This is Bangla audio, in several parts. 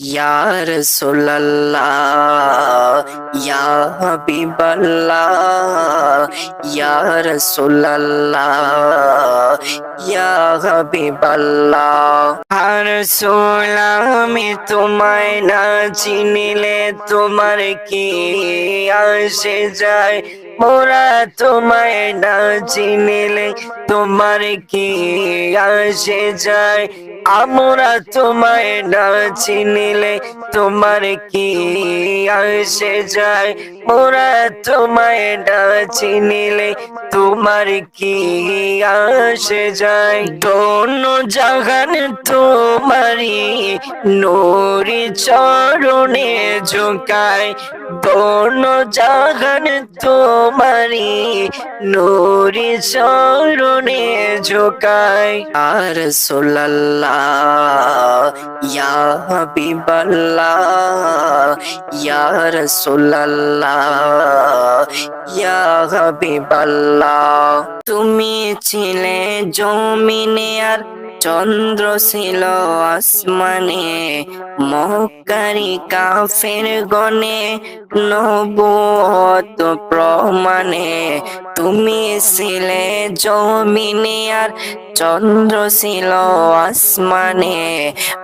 ইয়া রাসূলুল্লাহ ইয়া হাবিবাল্লাহ ইয়া রাসূলুল্লাহ ইয়া হাবিবাল্লাহ আর আমি তোমায় না চিনিলে তোমার কি আসে যায় মোরা তোমায় না চিনিলে তোমার কি আসে যায় আমরা তোমায় না চিনিলে তোমার কি আসে যায়? মোরা তোমায় না চিনিলে তোমার কি আসে যায়? দোনো জাগান তোমারি নোরি চরণে ঝুঁকায়। দোনো জাগান তোমারি নোরি চরণে ঝোকাই আর সোল্লাল্লাহ ইয়া হাবিবাল্লাহ, ইয়া রাসূলুল্লাহ, ইয়া হাবিবাল্লাহ। তুমি ছিলে জমিনে আর চন্দ্র ছিল আসমানে, মহকারী কাফের গনে নবত প্রমাণে। তুমি ছিলে জমিনে আর চন্দ্র ছিল আসমানে,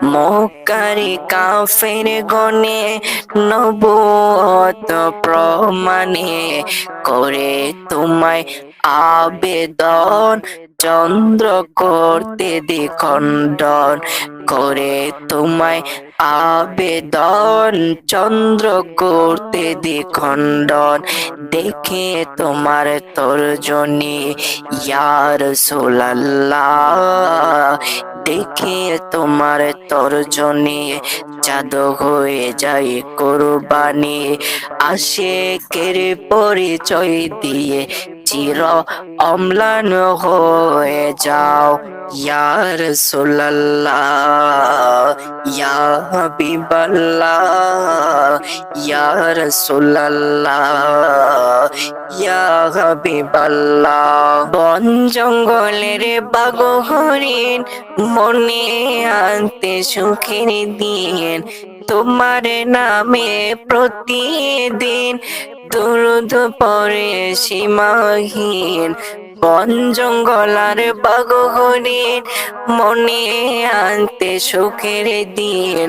মহকারী কাফের গনে নবত প্রমাণে। করে তোমায় আবেদন চন্দ্র করতে দ্বিখণ্ডন করে তোমায় আবেদন চন্দ্র করতে দ্বিখণ্ডন দেখে তোমার তর্জনী ইয়ার সোলাল্লাহ। দেখে তোমার তর্জনী চাঁদ হয়ে যায় কোরবানি। আশেকের পরিচয় দিয়ে চির অম্লান হয়ে যাও। ইয়ার সোল্লাল্লাহ ইয়া হাবিবাল্লাহ, ইয়া রাসূলুল্লাহ, ইয়া হাবিবাল্লাহ। বন জঙ্গলের বাগ হরিণ মনে আনতে সুখের দিন, তোমার নামে প্রতিদিন দুরুদ পরে সীমাহীন বন জঙ্গলার বাগ হরিণ মনে আনতে সুখের দিন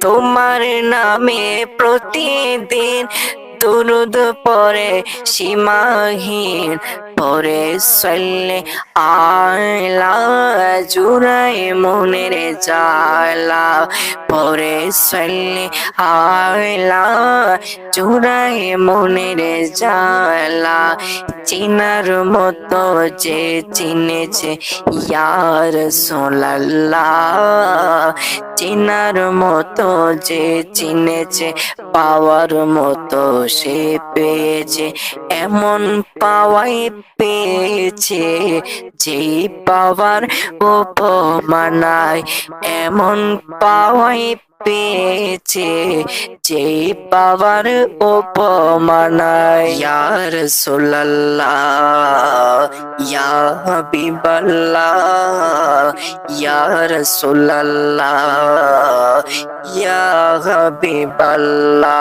তোমার নামে প্রতিদিন দুরুদ পরে সীমাহীন পরে সল্লে আলা জুড়াই মনের জালা পরে সল্লে আলা জুড়াই মনের জালা চিনার মতো যে চিনেছে ইয়ার সোলাল্লাহ। চিনার মতো যে চিনেছে, পাওয়ার মতো সে পেয়েছে। এমন পাওয়াই পেয়েছে যে পাওয়ার উপমানায় এমন পাওয়াই পেয়েছে যে পাওয়ার উপমানায় ইয়ার সোল্লাল্লাহ ইয়া হাবিবাল্লাহ ইয়া রাসূলুল্লাহ ইয়া হাবিবাল্লাহ